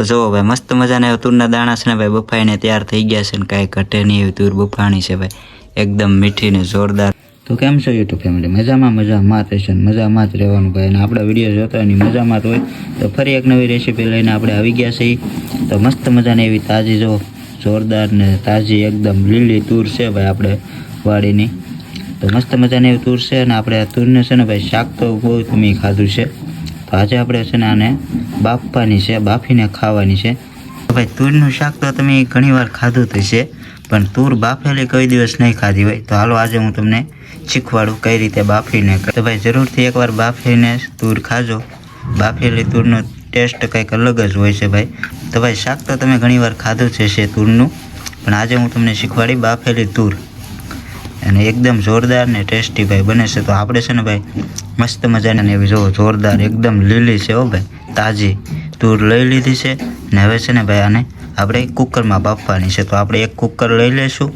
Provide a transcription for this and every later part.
તો જુઓ ભાઈ, મસ્ત મજાના તુરના દાણા છે ને ભાઈ, બફાઈને તૈયાર થઈ ગયા છે ને કાંઈ ઘટે નહીં એવી તુર બફાણી છે ભાઈ. એકદમ મીઠી ને જોરદાર. તો કેમ છો યુટ્યુબ ફેમિલી? મજામાં મજામાં જ રહેશે મજામાં જ રહેવાનું ભાઈ. અને આપણા વીડિયો જોતા હોય મજામાં જ હોય. તો ફરી એક નવી રેસીપી લઈને આપણે આવી ગયા છીએ. તો મસ્ત મજાની એવી તાજી જો જોરદાર ને તાજી એકદમ લીલી તૂર છે ભાઈ આપણે વાડીની. તો મસ્ત મજાની એવી તૂર છે અને આપણે આ તૂરને છે ને ભાઈ શાક તો બહુ તમે ખાધું છે. તો આજે આપણે છે ને આને બાફવાની છે, બાફીને ખાવાની છે. તો ભાઈ, તૂરનું શાક તો તમે ઘણીવાર ખાધું જ છે પણ તૂર બાફેલી કોઈ દિવસ નહીં ખાધી હોય. તો હાલો, આજે હું તમને શીખવાડું કઈ રીતે બાફીને તો ભાઈ, જરૂરથી એકવાર બાફીને તૂર ખાજો. બાફેલી તૂરનો ટેસ્ટ કંઈક અલગ જ હોય છે ભાઈ. તો ભાઈ, શાક તો તમે ઘણીવાર ખાધું છે છે તૂરનું, પણ આજે હું તમને શીખવાડી બાફેલી તૂર. અને એકદમ જોરદાર ને ટેસ્ટી ભાઈ બને છે. તો આપણે છે ને ભાઈ મસ્ત મજાની એવી જો જોરદાર, એકદમ લીલી છે હો ભાઈ, તાજી. તૂર લઈ લીધી છે ને હવે છે ને ભાઈ આને આપણે કુકરમાં બાફવાની છે. તો આપણે એક કુકર લઈ લઈશું.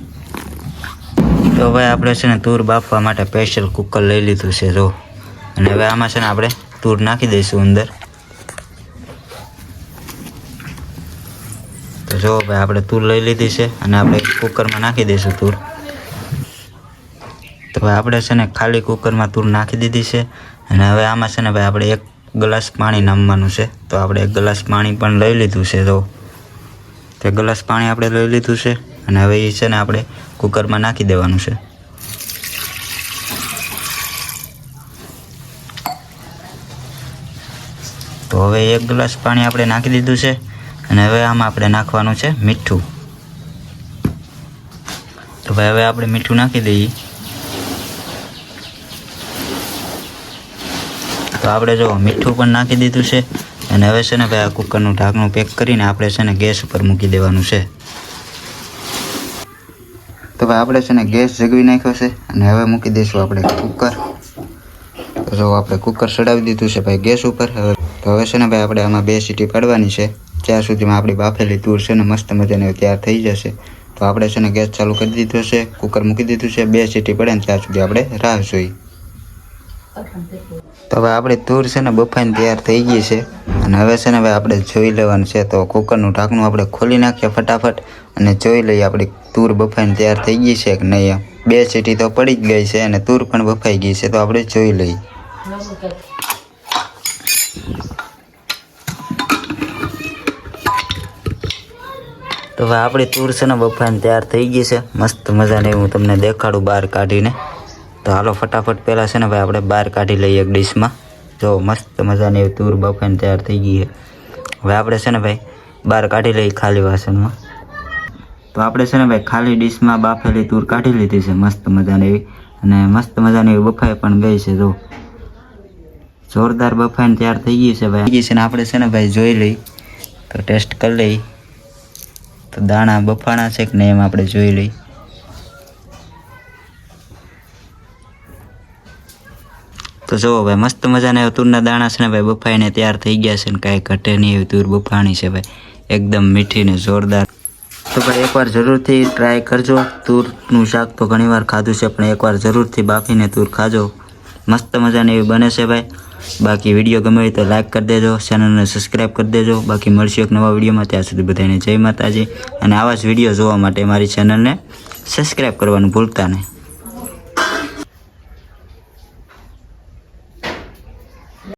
તો ભાઈ આપણે છે ને તૂર બાફવા માટે સ્પેશિયલ કુકર લઈ લીધું છે, જો. અને હવે આમાં છે ને આપણે તૂર નાખી દઈશું અંદર. તો જો ભાઈ આપણે તૂર લઈ લીધી છે અને આપણે કુકરમાં નાખી દઈશું તૂર. તો ભાઈ આપણે છે ને ખાલી કુકરમાં તૂર નાખી દીધી છે અને હવે આમાં છે ને ભાઈ આપણે એક ગ્લાસ પાણી નામવાનું છે. તો આપણે એક ગ્લાસ પાણી પણ લઈ લીધું છે તો તે ગ્લાસ પાણી આપણે લઈ લીધું છે અને હવે એ છે ને આપણે કુકરમાં નાખી દેવાનું છે. તો હવે એક ગ્લાસ પાણી આપણે નાખી દીધું છે અને હવે આમાં આપણે નાખવાનું છે મીઠું. તો ભાઈ હવે આપણે મીઠું નાખી દઈએ. તો આપણે જો મીઠું પણ નાખી દીધું છે. અને હવે છે ને ભાઈ આ કુકરનું ઢાંકણું પેક કરીને આપણે છે ને ગેસ ઉપર મૂકી દેવાનું છે. તો ભાઈ આપણે છે ને ગેસ જગવી નાખ્યો છે અને હવે મૂકી દઈશું આપણે કુકર. તો જો આપણે કુકર ચડાવી દીધું છે ભાઈ ગેસ ઉપર. હવે તો હવે છે ને ભાઈ આપણે આમાં બે સીટી પાડવાની છે. ત્યાં સુધીમાં આપણી બાફેલી તૂર છે ને મસ્ત મજાની તૈયાર થઈ જશે. તો આપણે છે ને ગેસ ચાલુ કરી દીધો છે, કુકર મૂકી દીધું છે, બે સીટી પડે ને ત્યાં સુધી આપણે રાહ જોઈ. તો હવે આપણી તૂર છે ને બફાઈને તૈયાર થઈ ગઈ છે. અને હવે છે ને ભાઈ આપણે જોઈ લેવાનું છે તો કુકરનું ઢાંકણું આપણે ખોલી નાખીએ ફટાફટ અને જોઈ લઈએ આપણી તૂર બફાઈને તૈયાર થઈ ગઈ છે કે નહીં. બે સીટી તો પડી જ ગઈ છે અને તૂર પણ બફાઈ ગઈ છે તો આપણે જોઈ લઈએ. તો હવે આપણી તૂર છે ને બફાઈને તૈયાર થઈ ગઈ છે. મસ્ત મજાને હું તમને દેખાડું બહાર કાઢીને. તો હાલો ફટાફટ પહેલાં છે ને ભાઈ આપણે બહાર કાઢી લઈએ એક ડીશમાં. જો મસ્ત મજાની એવી તૂર બફાઈને તૈયાર થઈ ગઈ છે. હવે આપણે છે ને ભાઈ બહાર કાઢી લઈએ ખાલી વાસણમાં. તો આપણે છે ને ભાઈ ખાલી ડીશમાં બાફેલી તૂર કાઢી લીધી છે, મસ્ત મજાની એવી. અને મસ્ત મજાની એવી બફાઈ પણ ગઈ છે, જો. જોરદાર બફાઈને તૈયાર થઈ ગઈ છે ભાઈ. ગઈ છે ને આપણે છે ને ભાઈ જોઈ લઈ તો ટેસ્ટ કરી લઈ તો દાણા બફાણા છે કે નહીં એમ આપણે જોઈ લઈ તો જુઓ ભાઈ, મસ્ત મજાના એવા તૂરના દાણા છે ને ભાઈ, બફાઈને તૈયાર થઈ ગયા છે ને કાંઈ ઘટે નહીં એવી તૂર બફાણી છે ભાઈ. એકદમ મીઠી ને જોરદાર. તો ભાઈ, એકવાર જરૂરથી ટ્રાય કરજો. તૂરનું શાક તો ઘણીવાર ખાધું છે, પણ એકવાર જરૂરથી બાફીને તૂર ખાજો. મસ્ત મજાની એવી બને છે ભાઈ. બાકી વીડિયો ગમે તો લાઈક કરી દેજો ચેનલને સબસ્ક્રાઈબ કરી દેજો. બાકી મળશું એક નવા વિડીયોમાં. ત્યાં સુધી બધાને જય માતાજી. અને આવા જ વીડિયો જોવા માટે મારી ચેનલને સબસ્ક્રાઈબ કરવાનું ભૂલતા નહીં.